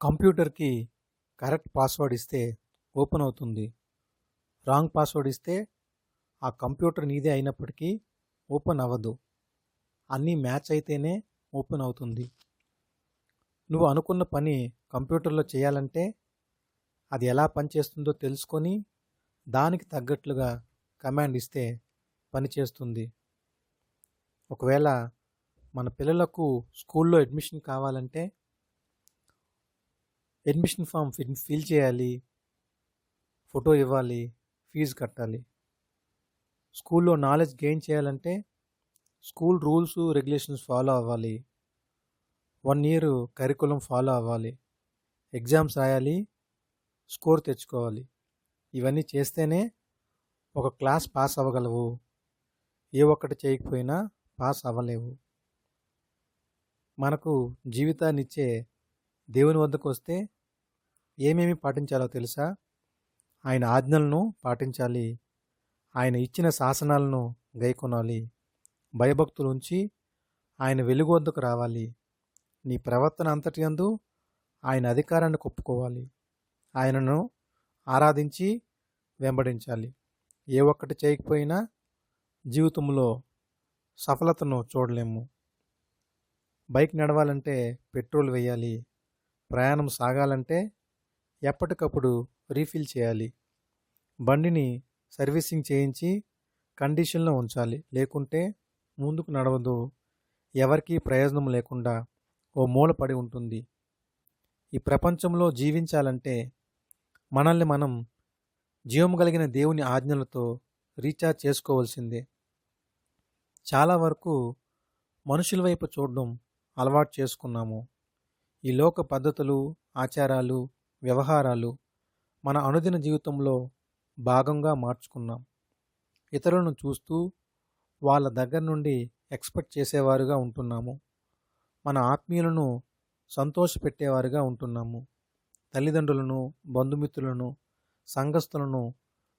కంప్యూటర్కి correct password ఇస్తే open అవుతుంది. Wrong password ఇస్తే ఆ కంప్యూటర్ నీదే అయినప్పటికీ ఓపెన్ అవ్వదు. అన్నీ మ్యాచ్ అయితేనే ఓపెన్ అవుతుంది. నువ్వు అనుకున్న పని కంప్యూటర్లో చేయాలంటే అది ఎలా పనిచేస్తుందో తెలుసుకొని దానికి తగ్గట్లుగా కమాండ్ ఇస్తే పనిచేస్తుంది ఒకవేళ మన పిల్లలకు స్కూల్లో అడ్మిషన్ కావాలంటే అడ్మిషన్ ఫామ్ ఫిల్ ఫిల్ చేయాలి. ఫోటో ఇవ్వాలి. ఫీజు కట్టాలి. స్కూల్లో నాలెడ్జ్ గెయిన్ చేయాలంటే స్కూల్ రూల్స్ రెగ్యులేషన్స్ ఫాలో అవ్వాలి. వన్ ఇయర్ కరికులం ఫాలో అవ్వాలి. ఎగ్జామ్స్ రాయాలి. స్కోర్ తెచ్చుకోవాలి. ఇవన్నీ చేస్తేనే ఒక క్లాస్ పాస్ అవ్వగలవు. ఏ ఒక్కటి చేయకపోయినా పాస్ అవ్వలేవు. మనకు జీవితాన్నిచ్చే దేవుని వద్దకు వస్తే ఏమేమి పాటించాలో తెలుసా? ఆయన ఆజ్ఞలను పాటించాలి. ఆయన ఇచ్చిన శాసనాలను గైకొనాలి. భయభక్తులు ఉంచి ఆయన వెలుగు వద్దకు రావాలి. నీ ప్రవర్తన అంతటి యందు ఆయన అధికారాన్ని ఒప్పుకోవాలి ఆయనను ఆరాధించి వెంబడించాలి. ఏ ఒక్కటి చేయకపోయినా జీవితంలో సఫలతను చూడలేము. బైక్ నడవాలంటే పెట్రోల్ వేయాలి. ప్రయాణం సాగాలంటే ఎప్పటికప్పుడు రీఫిల్ చేయాలి. బండిని సర్వీసింగ్ చేయించి కండిషన్లో ఉంచాలి. లేకుంటే ముందుకు నడవదు. ఎవరికీ ప్రయోజనం లేకుండా ఓ మూల పడి ఉంటుంది. ఈ ప్రపంచంలో జీవించాలంటే మనల్ని మనం జీవం కలిగిన దేవుని ఆజ్ఞలతో రీఛార్జ్ చేసుకోవాల్సిందే. చాలా వరకు మనుషుల వైపు చూడడం అలవాటు చేసుకున్నాము. ఈ లోక పద్ధతులు ఆచారాలు వ్యవహారాలు మన అనుదిన జీవితంలో భాగంగా మార్చుకున్నాం. ఇతరులను చూస్తూ వాళ్ళ దగ్గర నుండి ఎక్స్పెక్ట్ చేసేవారుగా ఉంటున్నాము. మన ఆత్మీయులను సంతోషపెట్టేవారుగా ఉంటున్నాము. తల్లిదండ్రులను బంధుమిత్రులను సంఘస్థులను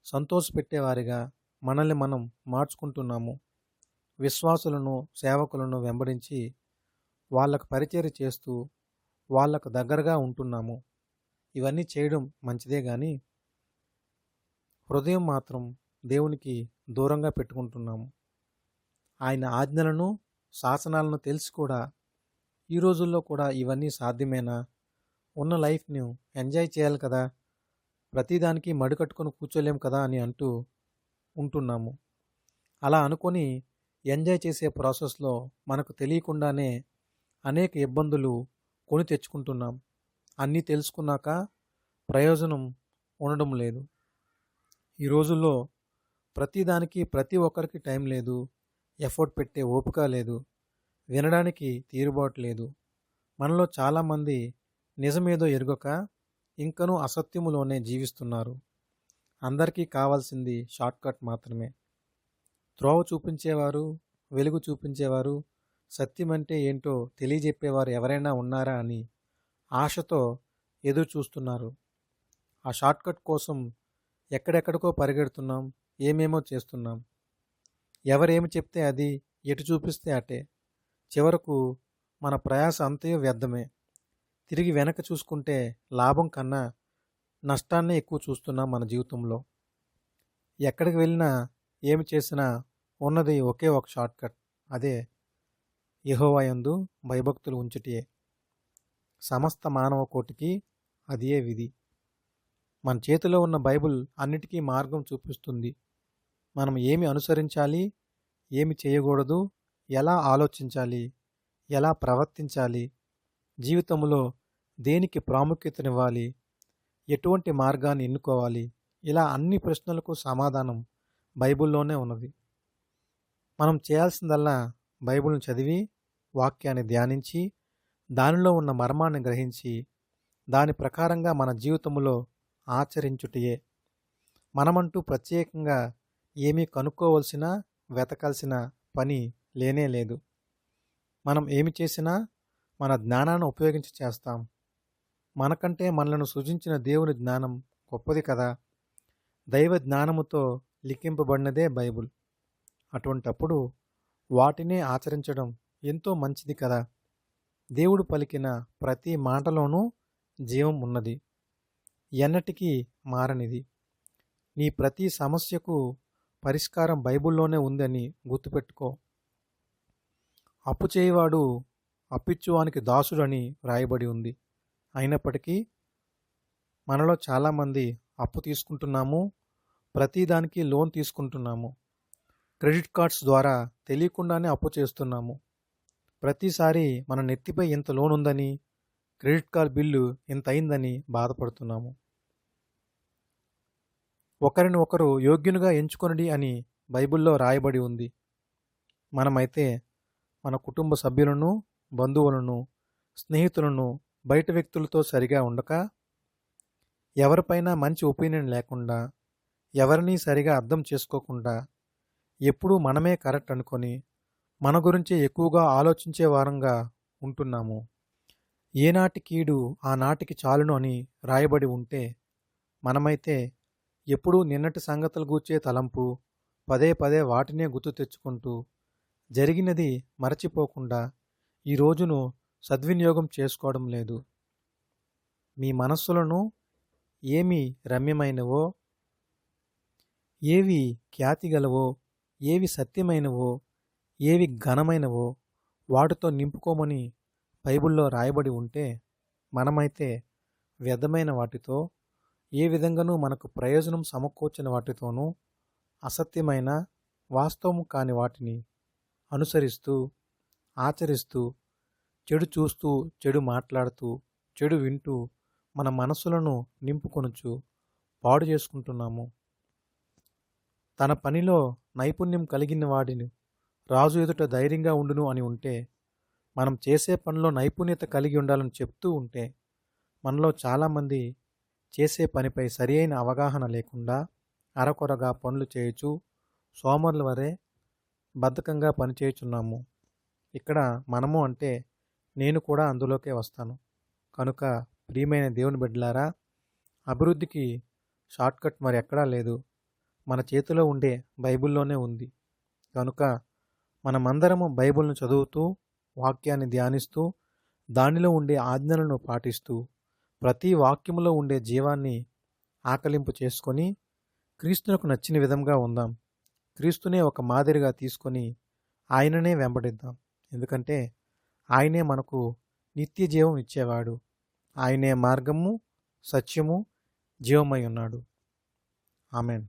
సంతోషపెట్టేవారిగా మనల్ని మనం మార్చుకుంటున్నాము. విశ్వాసులను సేవకులను వెంబడించి వాళ్ళకు పరిచయం చేస్తూ వాళ్ళకు దగ్గరగా ఉంటున్నాము. ఇవన్నీ చేయడం మంచిదే కానీ హృదయం మాత్రం దేవునికి దూరంగా పెట్టుకుంటున్నాము. ఆయన ఆజ్ఞలను శాసనాలను తెలిసి కూడా ఈ రోజుల్లో కూడా ఇవన్నీ సాధ్యమేనా? ఉన్న లైఫ్ను ఎంజాయ్ చేయాలి కదా? ప్రతిదానికి మడికట్టుకొని కూర్చోలేం కదా? అని అంటూ ఉంటున్నాము. అలా అనుకొని ఎంజాయ్ చేసే ప్రాసెస్లో మనకు తెలియకుండానే అనేక ఇబ్బందులు కొని తెచ్చుకుంటున్నాం. అన్నీ తెలుసుకున్నాక ప్రయోజనం ఉండడం లేదు. ఈ రోజుల్లో ప్రతిదానికి ప్రతి ఒక్కరికి టైం లేదు. ఎఫర్ట్ పెట్టే ఓపిక లేదు. వినడానికి తీరుబాటు లేదు. మనలో చాలామంది నిజమేదో ఎరుగక ఇంకనూ అసత్యములోనే జీవిస్తున్నారు. అందరికీ కావాల్సింది షార్ట్కట్ మాత్రమే. త్రోవ చూపించేవారు వెలుగు చూపించేవారు సత్యం అంటే ఏంటో తెలియజెప్పేవారు ఎవరైనా ఉన్నారా అని ఆశతో ఎదురు చూస్తున్నారు ఆ షార్ట్కట్ కోసం ఎక్కడెక్కడికో పరిగెడుతున్నాం ఏమేమో చేస్తున్నాం. ఎవరేమి చెప్తే అది ఎటు చూపిస్తే అటే. చివరకు మన ప్రయాస అంతయో వ్యర్థమే. తిరిగి వెనక చూసుకుంటే లాభం కన్నా నష్టాన్నే ఎక్కువ చూస్తున్నాం మన జీవితంలో. ఎక్కడికి వెళ్ళినా ఏమి చేసినా ఉన్నది ఒకే ఒక షార్ట్కట్ అదే యహోవాయందు భయభక్తులు ఉంచుటియే. సమస్త మానవ కోటికి అదే విధి. మన చేతిలో ఉన్న బైబిల్ అన్నిటికీ మార్గం చూపిస్తుంది. మనం ఏమి అనుసరించాలి ఏమి చేయకూడదు ఎలా ఆలోచించాలి ఎలా ప్రవర్తించాలి జీవితంలో దేనికి ప్రాముఖ్యతనివ్వాలి ఎటువంటి మార్గాన్ని ఎన్నుకోవాలి ఇలా అన్ని ప్రశ్నలకు సమాధానం బైబిల్లోనే ఉన్నది. మనం చేయాల్సిందల్లా బైబిల్ని చదివి వాక్యాన్ని ధ్యానించి దానిలో ఉన్న మర్మాన్ని గ్రహించి దాని ప్రకారంగా మన జీవితంలో ఆచరించుటయే. మనమంటూ ప్రత్యేకంగా ఏమీ కనుక్కోవలసిన వెతకాల్సిన పని లేనే లేదు. మనం ఏమి చేసినా మన జ్ఞానాన్ని ఉపయోగించి చేస్తాం. మనకంటే మనలను సృజించిన దేవుని జ్ఞానం గొప్పది కదా. దైవ జ్ఞానముతో లిఖింపబడినదే బైబుల్. అటువంటప్పుడు వాటినే ఆచరించడం ఎంతో మంచిది కదా. దేవుడు పలికిన ప్రతి మాటలోనూ జీవం ఉన్నది. ఎన్నటికీ మారనిది. నీ ప్రతి సమస్యకు పరిష్కారం బైబిల్లోనే ఉందని గుర్తుపెట్టుకో. అప్పు చేయవాడు అప్పిచ్చువానికి దాసుడని వ్రాయబడి ఉంది. అయినప్పటికీ మనలో చాలామంది అప్పు తీసుకుంటున్నాము ప్రతిదానికి లోన్ తీసుకుంటున్నాము. క్రెడిట్ కార్డ్స్ ద్వారా తెలియకుండానే అప్పు చేస్తున్నాము. ప్రతిసారి మన నెత్తిపై ఇంత లోన్ ఉందని క్రెడిట్ కార్డ్ బిల్లు ఇంత అయిందని బాధపడుతున్నాము. ఒకరిని ఒకరు యోగ్యునిగా ఎంచుకొనడి అని బైబిల్లో రాయబడి ఉంది. మనమైతే మన కుటుంబ సభ్యులను బంధువులను స్నేహితులను బయట వ్యక్తులతో సరిగా ఉండక ఎవరిపైనా మంచి ఒపీనియన్ లేకుండా ఎవరిని సరిగా అర్థం చేసుకోకుండా ఎప్పుడూ మనమే కరెక్ట్ అనుకొని మన గురించి ఎక్కువగా ఆలోచించే వారంగా ఉంటున్నాము. ఏనాటి కీడు ఆనాటికి చాలును అని రాయబడి ఉంటే మనమైతే ఎప్పుడూ నిన్నటి సంగతులు గూర్చే తలంపు పదే పదే వాటినే గుర్తు తెచ్చుకుంటూ జరిగినది మరచిపోకుండా ఈ రోజును సద్వినియోగం చేసుకోవడం లేదు. మీ మనస్సులను ఏమి రమ్యమైనవో ఏవి ఖ్యాతిగలవో ఏవి సత్యమైనవో ఏవి ఘనమైనవో వాటితో నింపుకోమని బైబిల్లో రాయబడి ఉంటే మనమైతే వ్యర్థమైన వాటితో ఏ విధంగానూ మనకు ప్రయోజనం సమకూర్చిన వాటితోనూ అసత్యమైన వాస్తవం కాని వాటిని అనుసరిస్తూ ఆచరిస్తూ చెడు చూస్తూ చెడు మాట్లాడుతూ చెడు వింటూ మన మనసులను నింపుకొనుచు పాడు చేసుకుంటున్నాము. తన పనిలో నైపుణ్యం కలిగిన వాడిని రాజు ఎదుట ధైర్యంగా ఉండును అని ఉంటే మనం చేసే పనిలో నైపుణ్యత కలిగి ఉండాలని చెప్తూ ఉంటే మనలో చాలామంది చేసే పనిపై సరి అయిన అవగాహన లేకుండా అరకొరగా పనులు చేయొచ్చు సోమరుల వరే బద్ధకంగా పనిచేయుచున్నాము. ఇక్కడ మనము అంటే నేను కూడా అందులోకే వస్తాను. కనుక ప్రియమైన దేవుని బిడ్డలారా అభివృద్ధికి షార్ట్కట్ మరి ఎక్కడా లేదు. మన చేతిలో ఉండే బైబిల్లోనే ఉంది. కనుక మనమందరము బైబిల్ను చదువుతూ వాక్యాన్ని ధ్యానిస్తూ దానిలో ఉండే ఆజ్ఞలను పాటిస్తూ ప్రతి వాక్యములో ఉండే జీవాన్ని ఆకలింపు చేసుకొని క్రీస్తునకు నచ్చిన విధంగా ఉందాం. క్రీస్తునే ఒక మాదిరిగా తీసుకొని ఆయననే వెంబడిద్దాం. ఎందుకంటే ఆయనే మనకు నిత్య జీవం ఇచ్చేవాడు. ఆయనే మార్గము సత్యము జీవమై ఉన్నాడు. ఆమెన్.